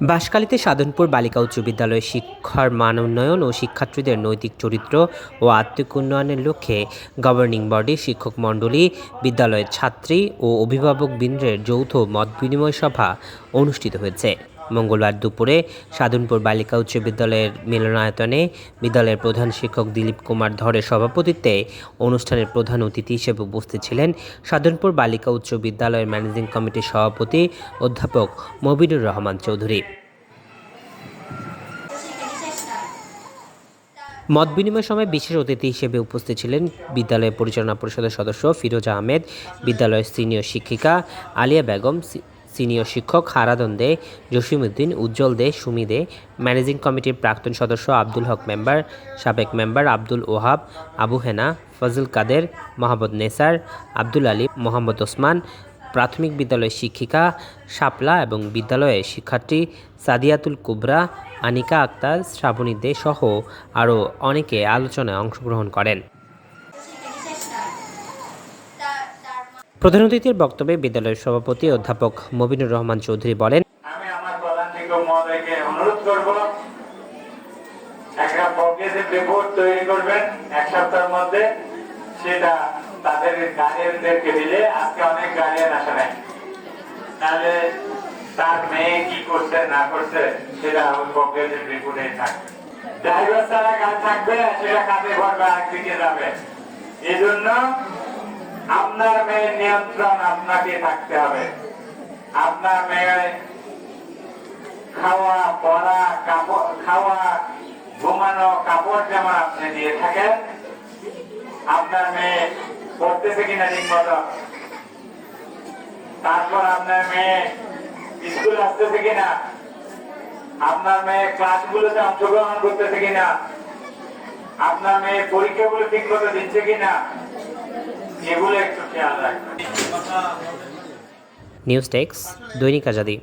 বাঁশখালীতে সাধনপুর বালিকা উচ্চ বিদ্যালয়ে শিক্ষার মান উন্নয়ন ও শিক্ষার্থীদের নৈতিক চরিত্র ও আত্মিক উন্নয়নের লক্ষ্যে গভর্নিং বডি শিক্ষক মণ্ডলী, বিদ্যালয়ের ছাত্রী ও অভিভাবক বৃন্দের যৌথ মত বিনিময় সভা অনুষ্ঠিত হয়েছে। মঙ্গলবার দুপুরে সাধনপুর বালিকা উচ্চ বিদ্যালয়ের মিলনায়তনে বিদ্যালয়ের প্রধান শিক্ষক দিলীপ কুমার ধরের সভাপতিত্বে অনুষ্ঠানের প্রধান অতিথি হিসেবে উপস্থিত ছিলেন সাধনপুর বালিকা উচ্চ বিদ্যালয়ের ম্যানেজিং কমিটির সভাপতি অধ্যাপক মবিনুর রহমান চৌধুরী। মত বিনিময় সময় বিশেষ অতিথি হিসেবে উপস্থিত ছিলেন বিদ্যালয়ের পরিচালনা পরিষদের সদস্য ফিরোজা আহমেদ, বিদ্যালয়ের সিনিয়র শিক্ষিকা আলিয়া বেগম সিনিয়র শিক্ষক হারাদন দে, জসিমউদ্দিন, উজ্জ্বল দে, সুমি দে, ম্যানেজিং কমিটির প্রাক্তন সদস্য আব্দুল হক মেম্বার, সাবেক মেম্বার আব্দুল ওহাব, আবু হেনা, ফজল কাদের, মোহাম্মদ নেসার, আব্দুল আলী, মোহাম্মদ ওসমান, প্রাথমিক বিদ্যালয়ের শিক্ষিকা শাপলা এবং বিদ্যালয়ের শিক্ষার্থী সাদিয়াতুল কুবরা, আনিকা আক্তার, শ্রাবণী দে সহ আরও অনেকে আলোচনায় অংশগ্রহণ করেন। প্রধান অতিথির বক্তব্যে বিদ্যালয়ের সভাপতি অধ্যাপক মবিনুর রহমান চৌধুরী বলেন, আমি আমার মহোদয়কে অনুরোধ করব, একটা প্রগ্রেসিভ রিপোর্ট তৈরি করবেন এক সপ্তাহের মধ্যে। সেটা তাদের দিলে আজকে অনেক আসে নাই। তাহলে তার মেয়ে কি করছে, না করছে, সেটা ওই প্রগ্রেসিভ রিপোর্টে থাকবে। ড্রাইভার ছাড়া থাকবে, সেটা একদিকে যাবে। এই জন্য আপনার মেয়ের নিয়ন্ত্রণ আপনাকে থাকতে হবে। আপনার মেয়ে খাওয়া, পড়া, কাপড়, খাওয়া, ঘুমানো, কাপড় জামা আপনি দিয়ে থাকেন, আপনার মেয়ে পড়তেছে কিনা ঠিক মতো তারপর আপনার মেয়ে স্কুল আসতেছে কিনা? আপনার মেয়ে ক্লাসগুলোতে অংশগ্রহণ করতেছে কিনা? আপনার মেয়ে পরীক্ষাগুলো ঠিক মতো দিচ্ছে কিনা? নিউজ টেক্স দৈনিক আজাদি।